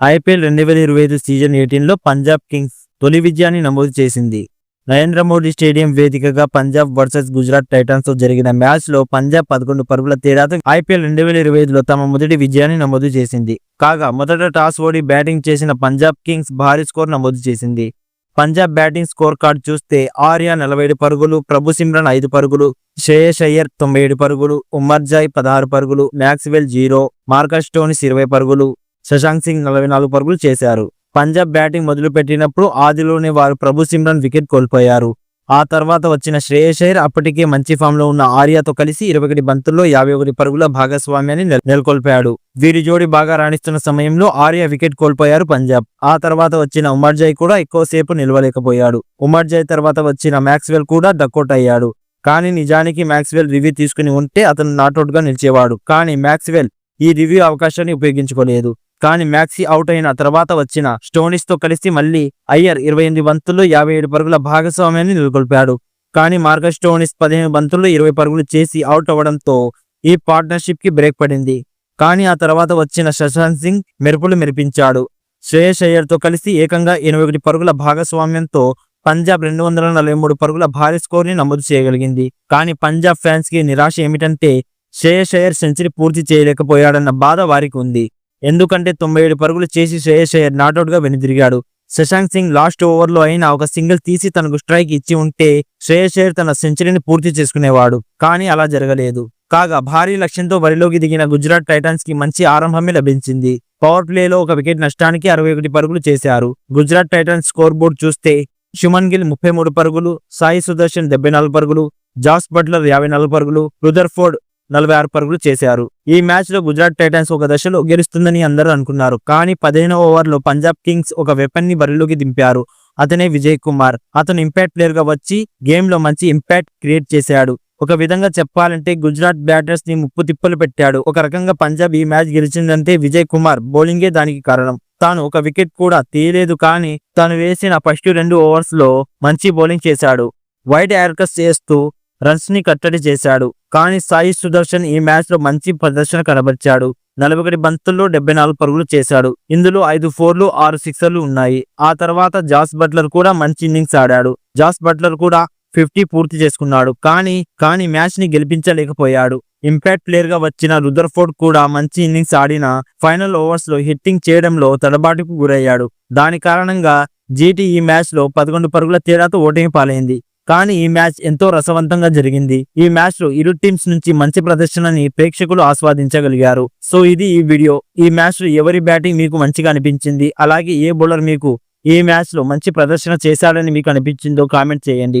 IPL రెండు వేల ఇరవై ఐదు సీజన్ ఎయిటీన్లో పంజాబ్ కింగ్స్ తొలి విజయాన్ని నమోదు చేసింది. నరేంద్ర మోడీ స్టేడియం వేదికగా పంజాబ్ వర్సెస్ గుజరాత్ టైటన్స్తో జరిగిన మ్యాచ్లో పంజాబ్ పదకొండు పరుగుల తేడాతో ఐపీఎల్ రెండు వేల ఇరవై ఐదులో తమ మొదటి విజయాన్ని నమోదు చేసింది. కాగా మొదట టాస్ ఓడి బ్యాటింగ్ చేసిన పంజాబ్ కింగ్స్ భారీ స్కోర్ నమోదు చేసింది. పంజాబ్ బ్యాటింగ్ స్కోర్ కార్డ్ చూస్తే ఆర్యా నలభై ఏడు పరుగులు ప్రభు సిమ్రన్ ఐదు పరుగులు శ్రేయస్ అయ్యర్ తొంభై ఏడు పరుగులు ఉమర్జాయ్ పదహారు పరుగులు మ్యాక్స్వెల్ జీరో మార్కస్ టోనిస్ ఇరవై పరుగులు శశాంక్ సింగ్ నలభై నాలుగు పరుగులు చేశారు. పంజాబ్ బ్యాటింగ్ మొదలుపెట్టినప్పుడు ఆదిలోనే వారు ప్రభు సిమ్రన్ వికెట్ కోల్పోయారు. ఆ తర్వాత వచ్చిన శ్రేయస్ అయ్యర్ అప్పటికే మంచి ఫామ్లో ఉన్న ఆర్యాతో కలిసి ఇరవై ఒకటి బంతుల్లో యాభై ఒకటి పరుగుల భాగస్వామ్యాన్ని నెలకొల్పాడు. వీరి జోడి బాగా రాణిస్తున్న సమయంలో ఆర్య వికెట్ కోల్పోయారు పంజాబ్. ఆ తర్వాత వచ్చిన ఉమర్జాయ్ కూడా ఎక్కువసేపు నిలవలేకపోయాడు. ఉమర్జాయ్ తర్వాత వచ్చిన మ్యాక్స్వెల్ కూడా డక్అవుట్ అయ్యాడు. కానీ నిజానికి మ్యాక్స్వెల్ రివ్యూ తీసుకుని ఉంటే అతను నాట్అవుట్ నిలిచేవాడు. కానీ మ్యాక్స్వెల్ ఈ రివ్యూ అవకాశాన్ని ఉపయోగించుకోలేదు. కానీ మ్యాక్సీ అవుట్ అయిన తర్వాత వచ్చిన స్టోనిస్తో కలిసి మళ్ళీ అయ్యర్ ఇరవై ఎనిమిది బంతుల్లో యాభై ఏడు పరుగుల భాగస్వామ్యాన్ని నెలకొల్పాడు. కానీ మార్కస్ స్టోనిస్ పదిహేను బంతుల్లో ఇరవై పరుగులు చేసి అవుట్ అవ్వడంతో ఈ పార్ట్నర్షిప్కి బ్రేక్ పడింది. కానీ ఆ తర్వాత వచ్చిన శశాంత్ సింగ్ మెరుపులు మెరిపించాడు. శ్రేయస్ అయ్యర్తో కలిసి ఏకంగా ఎనభై ఒకటి పరుగుల భాగస్వామ్యంతో పంజాబ్ రెండు వందల నలభై మూడు పరుగుల భారీ స్కోర్ని నమోదు చేయగలిగింది. కానీ పంజాబ్ ఫ్యాన్స్కి నిరాశ ఏమిటంటే శ్రేయస్ అయ్యర్ సెంచరీ పూర్తి చేయలేకపోయాడన్న బాధ వారికి ఉంది. ఎందుకంటే తొంభై ఏడు పరుగులు చేసి శ్రేయస్ అయ్యర్ నాటౌట్గా గా వెనుదిరిగాడు. శశాంక్ సింగ్ లాస్ట్ ఓవర్లో అయినా ఒక సింగిల్ తీసి తనకు స్ట్రైక్ ఇచ్చి ఉంటే శ్రేయస్ అయ్యర్ తన సెంచరీని పూర్తి చేసుకునేవాడు. కానీ అలా జరగలేదు. కాగా భారీ లక్ష్యంతో బరిలోకి దిగిన గుజరాత్ టైటన్స్కి మంచి ఆరంభమే లభించింది. పవర్ ప్లేలో ఒక వికెట్ నష్టానికి అరవై ఒకటి పరుగులు చేశారు. గుజరాత్ టైటన్స్ స్కోర్ బోర్డు చూస్తే శుమన్ గిల్ ముప్పై మూడు పరుగులు సాయి సుదర్శన్ డెబ్బై నాలుగు పరుగులు జాస్ బట్లర్ యాభై నాలుగు పరుగులు రుదర్ఫోర్డ్ నలభై ఆరు పరుగులు చేశారు. ఈ మ్యాచ్లో గుజరాత్ టైటన్స్ ఒక దశలో గెలుస్తుందని అందరూ అనుకున్నారు. కానీ పదిహేనవ ఓవర్లో పంజాబ్ కింగ్స్ ఒక వెపన్ని బరిలోకి దింపారు. అతనే విజయ్ కుమార్. అతను ఇంపాక్ట్ ప్లేయర్గా వచ్చి గేమ్లో మంచి ఇంపాక్ట్ క్రియేట్ చేశాడు. ఒక విధంగా చెప్పాలంటే గుజరాత్ బ్యాటర్స్ని ముప్పు తిప్పలు పెట్టాడు. ఒక రకంగా పంజాబ్ ఈ మ్యాచ్ గెలిచిందంటే విజయ్ కుమార్ బౌలింగే దానికి కారణం. తాను ఒక వికెట్ కూడా తీయలేదు కానీ తాను వేసిన ఫస్ట్ రెండు ఓవర్స్లో మంచి బౌలింగ్ చేశాడు. వైడ్ యార్కస్ చేస్తూ రన్స్ని కట్టడి చేశాడు. కానీ సాయి సుదర్శన్ ఈ మ్యాచ్లో మంచి ప్రదర్శన కనబరిచాడు. నలభై ఒకటి బంతుల్లో డెబ్బై నాలుగు పరుగులు చేశాడు. ఇందులో ఐదు ఫోర్లు ఆరు సిక్సర్లు ఉన్నాయి. ఆ తర్వాత జాస్ బట్లర్ కూడా మంచి ఇన్నింగ్స్ ఆడాడు. జాస్ బట్లర్ కూడా ఫిఫ్టీ పూర్తి చేసుకున్నాడు. కానీ కానీ మ్యాచ్ని గెలిపించలేకపోయాడు. ఇంపాక్ట్ ప్లేయర్గా వచ్చిన రుదర్ఫోర్డ్ కూడా మంచి ఇన్నింగ్స్ ఆడిన ఫైనల్ ఓవర్స్లో హిట్టింగ్ చేయడంలో తడబాటుకు గురయ్యాడు. దాని కారణంగా జీటీ ఈ మ్యాచ్లో పదకొండు పరుగుల తేడాతో ఓటమి పాలైంది. కానీ ఈ మ్యాచ్ ఎంతో రసవంతంగా జరిగింది. ఈ మ్యాచ్లో ఇరు టీమ్స్ నుంచి మంచి ప్రదర్శనని ప్రేక్షకులు ఆస్వాదించగలిగారు. సో ఇది ఈ వీడియో. ఈ మ్యాచ్లో ఎవరి బ్యాటింగ్ మీకు మంచిగా అనిపించింది? అలాగే ఏ బౌలర్ మీకు ఈ మ్యాచ్లో మంచి ప్రదర్శన చేశాడని మీకు అనిపించిందో కామెంట్ చేయండి.